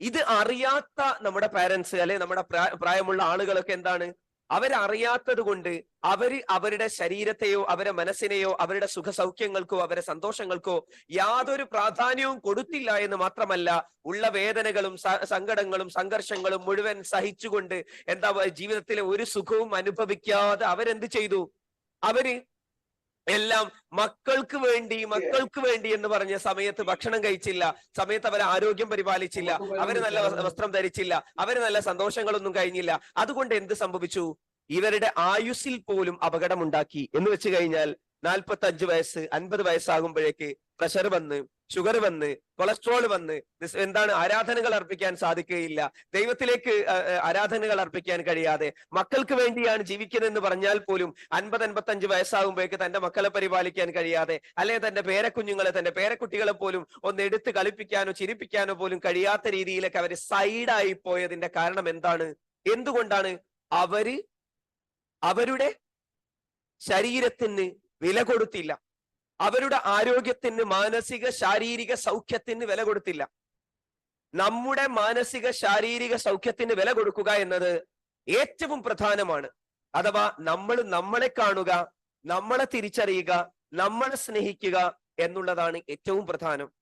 ഇത് അറിയാത്ത നമ്മുടെ പാരൻസ് അല്ലെ നമ്മുടെ പ്രായമുള്ള ആളുകളൊക്കെ എന്താണ്? അവരറിയാത്തത് കൊണ്ട് അവർ അവരുടെ ശരീരത്തെയോ അവരുടെ മനസ്സിനെയോ അവരുടെ സുഖ സൗഖ്യങ്ങൾക്കോ അവരുടെ സന്തോഷങ്ങൾക്കോ യാതൊരു പ്രാധാന്യവും കൊടുത്തില്ല എന്ന് മാത്രമല്ല ഉള്ള വേദനകളും സങ്കടങ്ങളും സംഘർഷങ്ങളും മുഴുവൻ സഹിച്ചുകൊണ്ട് എന്താ ജീവിതത്തിലെ ഒരു സുഖവും അനുഭവിക്കാതെ അവരെന്ത് ചെയ്തു? അവർ എല്ലാം മക്കൾക്ക് വേണ്ടി മക്കൾക്ക് വേണ്ടി എന്ന് പറഞ്ഞ സമയത്ത് ഭക്ഷണം കഴിച്ചില്ല. സമയത്ത് അവർ ആരോഗ്യം പരിപാലിച്ചില്ല. അവർ നല്ല വസ്ത്രം ധരിച്ചില്ല. അവർ നല്ല സന്തോഷങ്ങളൊന്നും കഴിഞ്ഞില്ല. അതുകൊണ്ട് എന്ത് സംഭവിച്ചു? ഇവരുടെ ആയുസ്സിൽ പോലും അപകടമുണ്ടാക്കി. എന്ന് വെച്ച് കഴിഞ്ഞാൽ നാൽപ്പത്തി അഞ്ച് വയസ്സ് അൻപത് വയസ്സാകുമ്പോഴേക്ക് പ്രഷർ വന്ന് ഷുഗർ വന്ന് കൊളസ്ട്രോൾ വന്ന് എന്താണ് ആരാധനകൾ അർപ്പിക്കാൻ സാധിക്കുകയില്ല. ദൈവത്തിലേക്ക് ആരാധനകൾ അർപ്പിക്കാൻ കഴിയാതെ മക്കൾക്ക് വേണ്ടിയാണ് ജീവിക്കുന്നതെന്ന് പറഞ്ഞാൽ പോലും അൻപത് അൻപത്തഞ്ച് വയസ്സാകുമ്പോഴേക്ക് തന്റെ മക്കളെ പരിപാലിക്കാൻ കഴിയാതെ അല്ലെ തന്റെ പേരക്കുഞ്ഞുങ്ങളെ തന്റെ പേരക്കുട്ടികളെ പോലും ഒന്ന് എടുത്ത് കളിപ്പിക്കാനോ ചിരിപ്പിക്കാനോ പോലും കഴിയാത്ത രീതിയിലൊക്കെ അവർ സൈഡായി പോയതിന്റെ കാരണം എന്താണ്? എന്തുകൊണ്ടാണ്? അവർ അവരുടെ ശരീരത്തിന് വില കൊടുത്തില്ല. അവരുടെ ആരോഗ്യത്തിന് മാനസിക ശാരീരിക സൗഖ്യത്തിന് വില കൊടുത്തില്ല. നമ്മുടെ മാനസിക ശാരീരിക സൗഖ്യത്തിന് വില കൊടുക്കുക എന്നത് ഏറ്റവും പ്രധാനമാണ്. അഥവാ നമ്മൾ നമ്മളെ കാണുക നമ്മളെ തിരിച്ചറിയുക നമ്മളെ സ്നേഹിക്കുക എന്നുള്ളതാണ് ഏറ്റവും പ്രധാനം.